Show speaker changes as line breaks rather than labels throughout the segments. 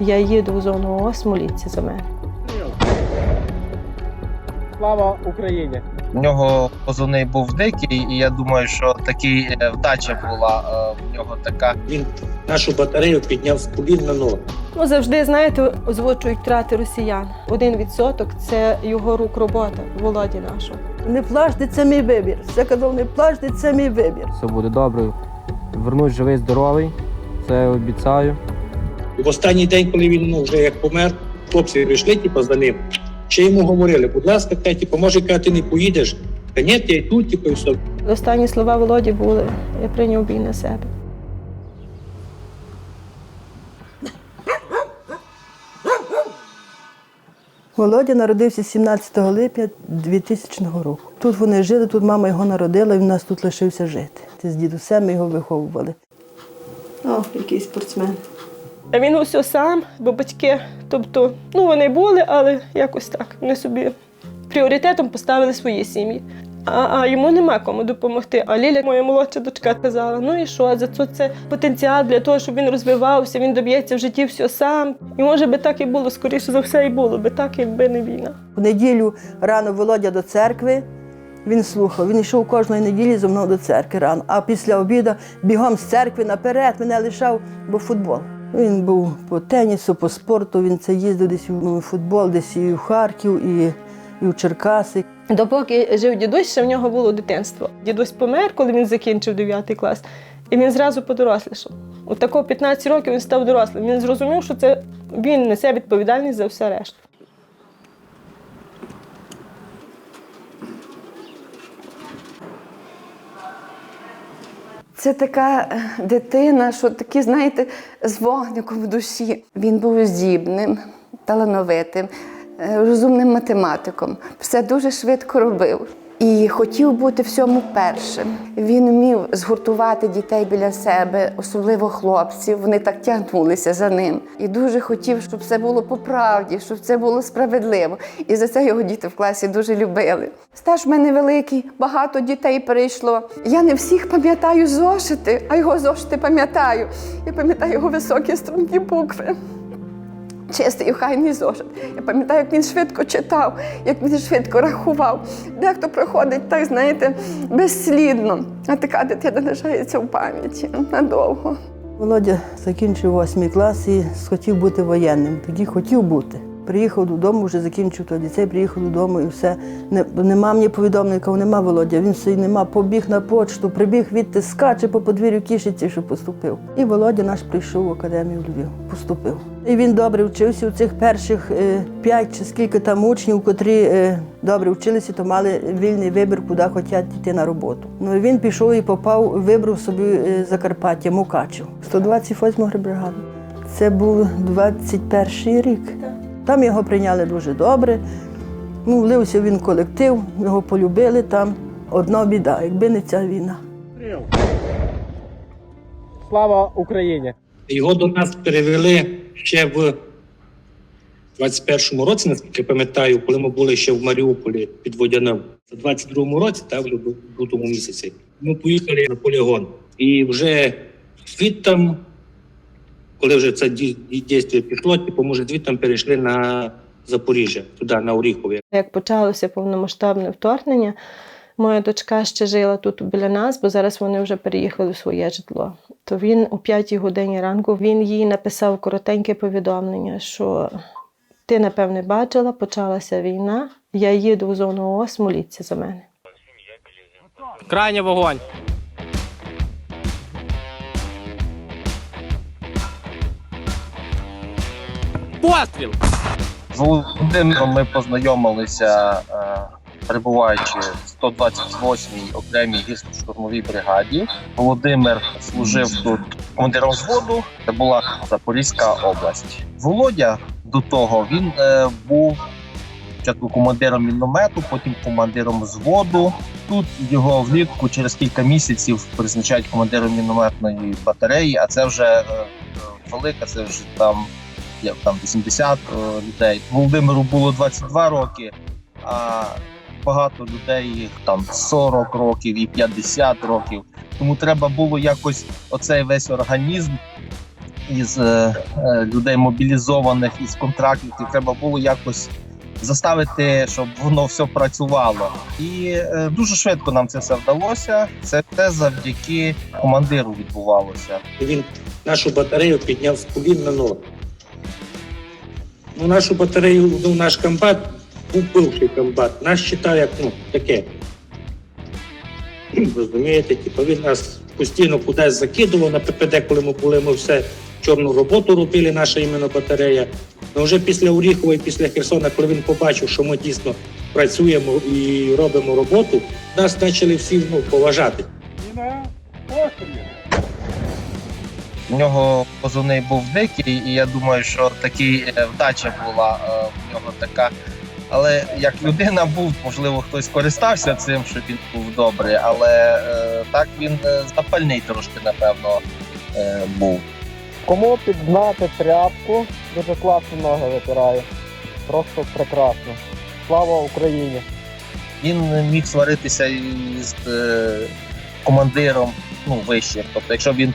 Я їду в зону ООС, моліться за мене.
Слава Україні!
В нього позивний був дикий, і я думаю, що такі е, вдача була е, в нього така.
Він нашу батарею підняв з колін на ноги.
Ну, завжди, знаєте, озвучують втрати росіян. Один відсоток це його рук робота, Володі нашого.
Не плачте, це мій вибір. Все казав, не плачте, це мій вибір.
Все буде добре. Вернусь живий, здоровий. Це обіцяю.
І в останній день, коли він ну, вже як помер, хлопці прийшли типу, за ним. Ще йому говорили, будь ласка, та, типу, може, коли ти не поїдеш, та ні, я й тут, типу, і все.
Останні слова Володі були: я прийняв бій на себе.
Володя народився 17 липня 2000 року. Тут вони жили, тут мама його народила, і він нас тут лишився жити. Це з дідусем ми його виховували. О, який спортсмен.
Він усе сам, бо батьки, тобто, ну вони були, але якось так. Вони собі пріоритетом поставили свої сім'ї. А, а йому нема кому допомогти. А Ліля, моя молодша дочка, казала: ну і що, за це, це потенціал для того, щоб він розвивався, він доб'ється в житті все сам. І може би так і було, скоріше за все, і було би так, якби не війна.
В неділю рано Володя до церкви. Він слухав, він йшов кожної неділі зо мною до церкви рано. А після обіду бігом з церкви наперед мене лишав, бо футбол. Він був по тенісу, по спорту. Він це їздив десь у футбол, десь і в Харків, і, і в Черкаси.
Допоки жив дідусь, ще в нього було дитинство. Дідусь помер, коли він закінчив 9 клас, і він зразу подорослішав. У такого 15 років він став дорослим. Він зрозумів, що це він несе відповідальність за все решту.
Це така е, дитина, що такі, знаєте, з вогником в душі. Він був здібним, талановитим, е, розумним математиком. Все дуже швидко робив. І хотів бути всьому першим. Він вмів згуртувати дітей біля себе, особливо хлопців. Вони так тягнулися за ним. І дуже хотів, щоб все було по правді, щоб це було справедливо. І за це його діти в класі дуже любили. Стаж в мене великий, багато дітей перейшло. Я не всіх пам'ятаю зошити, а його зошити пам'ятаю. Я пам'ятаю його високі стрункі букви. Чистий охайний зошит. Я пам'ятаю, як він швидко читав, як він швидко рахував. Дехто проходить, так знаєте, безслідно. А така дитина лишається в пам'яті надовго.
Володя закінчив восьмий клас і схотів бути воєнним. Тоді хотів бути. Приїхав додому, вже закінчив той ліцей, приїхав додому і все. Не, нема мені повідомлення, кажу, нема Володя. Він все нема, побіг на почту, прибіг відти, скаче по подвір'ю кішиці, що поступив. І Володя наш прийшов в академію Львів, поступив. І він добре вчився у цих перших е, п'ять чи скільки там учнів, котрі е, добре вчилися, то мали вільний вибір, куди хочуть йти на роботу. Ну і він пішов і попав, вибрав собі е, Закарпаття, Мукачев, 128 бригаду. Це був 21 рік. Там його прийняли дуже добре. Ну, влився він в колектив, його полюбили там. Одна біда, якби не ця війна.
Слава Україні!
Його до нас перевели ще в 21-му році, наскільки пам'ятаю, коли ми були ще в Маріуполі під Водяним. У 22-му році, та в лютому місяці, ми поїхали на полігон. І вже звідтам, коли вже це ді- ді- дійство пішло, типу, може, звідтам перейшли на Запоріжжя, туди, на Оріхові.
Як почалося повномасштабне вторгнення, моя дочка ще жила тут біля нас, бо зараз вони вже переїхали в своє житло. То він о 5 годині ранку він їй написав коротеньке повідомлення, що ти, напевне, бачила, почалася війна, я їду в зону ООС, моліться за мене.
Крайній вогонь! Постріл!
З Володимиром ми познайомилися, е, перебуваючи в 128-й окремій гірсько-штурмовій бригаді. Володимир служив тут командиром взводу. Це була Запорізька область. Володя до того він е, був спочатку командиром міномету, потім командиром взводу. Тут його влітку через кілька місяців призначають командиром мінометної батареї, а це вже е, велика, це вже там там 80 е, людей. Володимиру було 22 роки, а багато людей там 40 років і 50 років. Тому треба було якось оцей весь організм із е, е, людей мобілізованих із контрактів. Треба було якось заставити, щоб воно все працювало. І е, дуже швидко нам це все вдалося. Це все завдяки командиру відбувалося.
Він нашу батарею підняв з колін на. Ну, нашу батарею, ну, наш комбат був бивший комбат. Нас читав як ну, таке. Розумієте, типу, він нас постійно кудись закидував на ППД, коли ми були, ми все чорну роботу робили, наша іменно батарея. Ну вже після Оріхова і після Херсона, коли він побачив, що ми дійсно працюємо і робимо роботу, нас почали всі ну, поважати.
У нього позивний був дикий, і я думаю, що такі е, вдача була е, в нього така. Але як людина був, можливо, хтось користався цим, що він був добрий, але е, так він запальний трошки, напевно, був.
Кому підзнати тряпку, дуже класно ноги витирає. Просто прекрасно. Слава Україні!
Він міг сваритися із командиром ну, вищим. Тобто, якщо він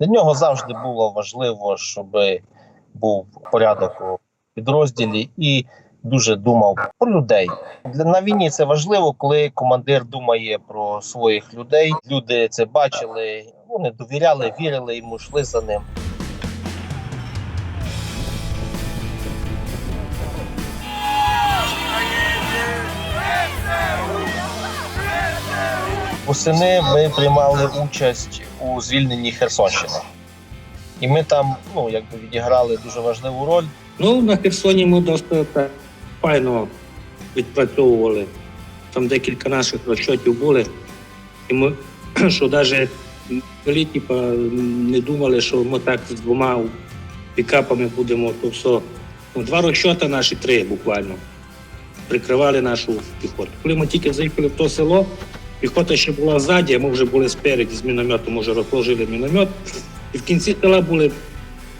Для нього завжди було важливо, щоб був порядок у підрозділі і дуже думав про людей. Для на війні це важливо, коли командир думає про своїх людей. Люди це бачили, вони довіряли, вірили йому, йшли за ним. Восени ми приймали участь у звільненні Херсонщини. І ми там ну, якби відіграли дуже важливу роль.
Ну, на Херсоні ми досить файно відпрацьовували. Там декілька наших розчотів були. І ми, що навіть типа, не думали, що ми так з двома пікапами будемо то все. Ну, два розчоти наші, три буквально, прикривали нашу піхоту. Коли ми тільки заїхали в то село, піхота ще була ззаді, а ми вже були спереді з мінометом, вже розложили міномет. І в кінці села були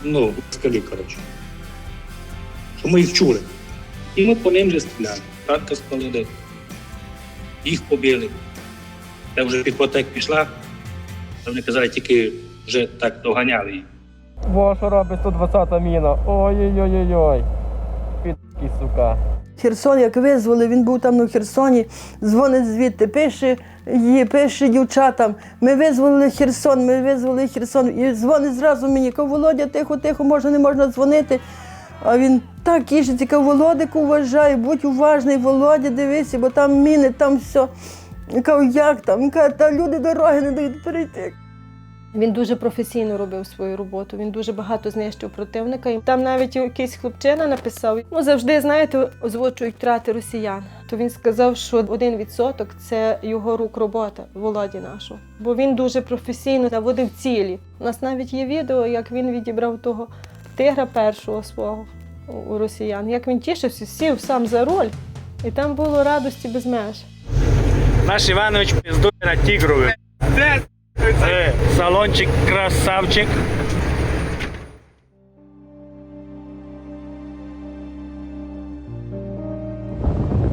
ну, скалі, коротше що ми їх чули. І ми по ним же стріляли. Танка спалили, їх побили. Та вже піхота як пішла, вони казали, тільки вже так доганяли їх.
Во, що робить 120-та міна? Ой-ой-ой-ой. Підки, сука.
Херсон, як визвали, він був там на Херсоні, дзвонить звідти, пише, їй, пише дівчатам. Ми визволили Херсон, ми визволили Херсон. І дзвонить зразу мені, каже, Володя, тихо, тихо, можна, не можна дзвонити. А він так кішиться, каже, Володику вважай, будь уважний, Володя, дивися, бо там міни, там все. Кажу, як там? Каже, та люди дороги не дають перейти.
Він дуже професійно робив свою роботу. Він дуже багато знищив противника. І там навіть якийсь хлопчина написав: ну завжди знаєте, озвучують втрати росіян. То він сказав, що один відсоток це його рук робота, Володі нашого. Бо він дуже професійно наводив цілі. У нас навіть є відео, як він відібрав того тигра першого свого у росіян. Як він тішився, сів сам за руль, і там було радості без меж.
Наш Іванович піздує на Це салончик красавчик.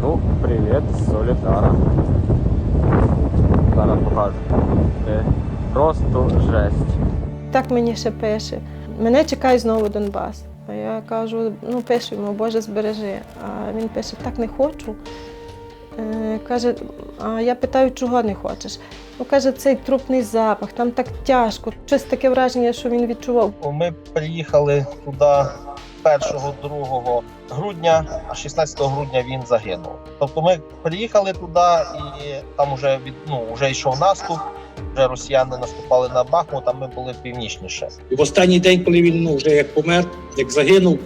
Ну, привіт, з Солідара. Зараз покажу. Це просто жесть.
Так мені ще пише. Мене чекає знову Донбас. А я кажу, ну пишу йому, Боже, збережи. А він пише, так не хочу. Е, каже, а я питаю, чого не хочеш? Ну, каже, цей трупний запах, там так тяжко. Щось таке враження, що він відчував.
Ми приїхали туди 1-2 грудня, а 16 грудня він загинув. Тобто ми приїхали туди, і там вже від ну вже йшов наступ. Вже росіяни наступали на Бахмут, а ми були північніше.
І в останній день, коли він ну, вже як помер, як загинув,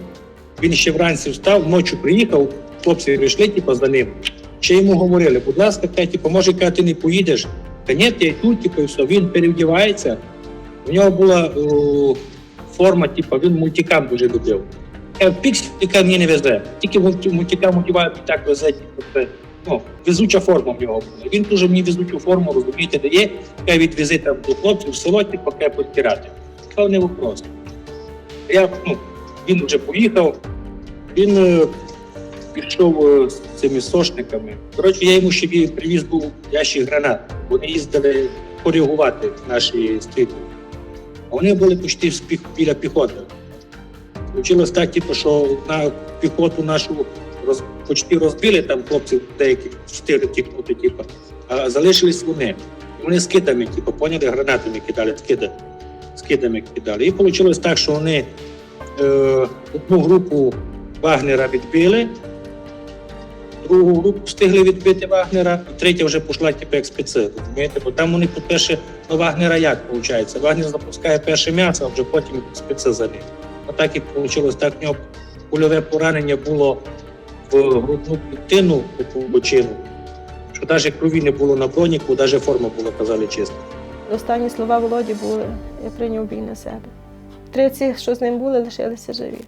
він ще вранці встав, ночі приїхав, хлопці прийшли типу, за ним. Ще йому говорили, будь ласка, типу, може, коли ти не поїдеш. Та ні, я тут, типу, і все. Він перевдівається. У нього була о, форма, типу, він мультикам дуже любив. Я в мені не везе. Тільки мульти- мультикам і так везе. типу, Ну, везуча форма в нього була. Він дуже мені везучу форму, розумієте, дає, хай відвези там до хлопців в село, типу, хай підтирати. Це не вопрос. Я, ну, він вже поїхав, він е, пішов з цими сошниками. Коротше, я йому ще привіз був ящик гранат. Вони їздили коригувати наші стріти. А вони були почти біля піхоти. Случилось так, типу, що на піхоту нашу роз, почти розбили там хлопців, деякі чотири тікнути, типу, а залишились вони. І вони скидами, типу, поняли, гранатами кидали, скиди, скидами кидали. І вийшло так, що вони е, одну групу Вагнера відбили, другу групу встигли відбити Вагнера, і третя вже пішла типу, як спеці. Розумієте? Бо там вони, по-перше, ну, Вагнера як виходить? Вагнер запускає перше м'ясо, а вже потім спеці за. А так і вийшло, так в нього кульове поранення було в грудну клітину по бочину, що навіть крові не було на броніку, навіть форма була, казали чисто.
Останні слова Володі були, я прийняв бій на себе. Три ці, що з ним були, лишилися живі.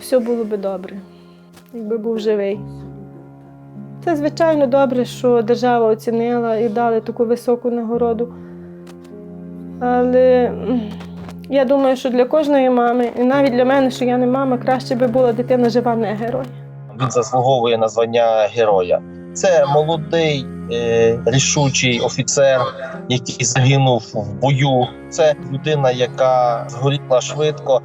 Все було би добре, якби був живий. Це звичайно добре, що держава оцінила і дали таку високу нагороду. Але я думаю, що для кожної мами, і навіть для мене, що я не мама, краще би була дитина жива, не герой.
Він заслуговує на звання героя. Це молодий е, рішучий офіцер, який загинув в бою. Це людина, яка згоріла швидко,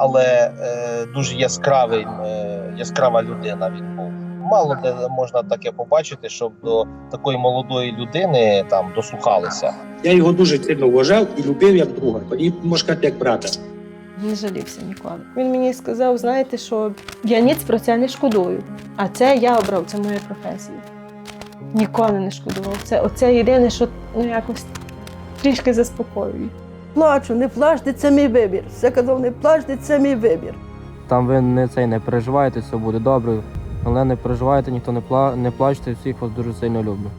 але е, дуже яскравий, е, яскрава людина. Він був. Мало де можна таке побачити, щоб до такої молодої людини там дослухалися.
Я його дуже сильно вважав і любив як друга, і можна сказати, як брата.
Не жалівся ніколи. Він мені сказав: знаєте, що я ніц про це не шкодую. А це я обрав, це моя професія. Ніколи не шкодував. Це оце єдине, що ну якось трішки заспокоює.
Плачу, не плачте, це мій вибір. Все казав, не плачте, це мій вибір.
Там ви не цей не переживаєте, все буде добре. Але не переживайте, ніхто не пла не плачте, всіх вас дуже сильно люблю.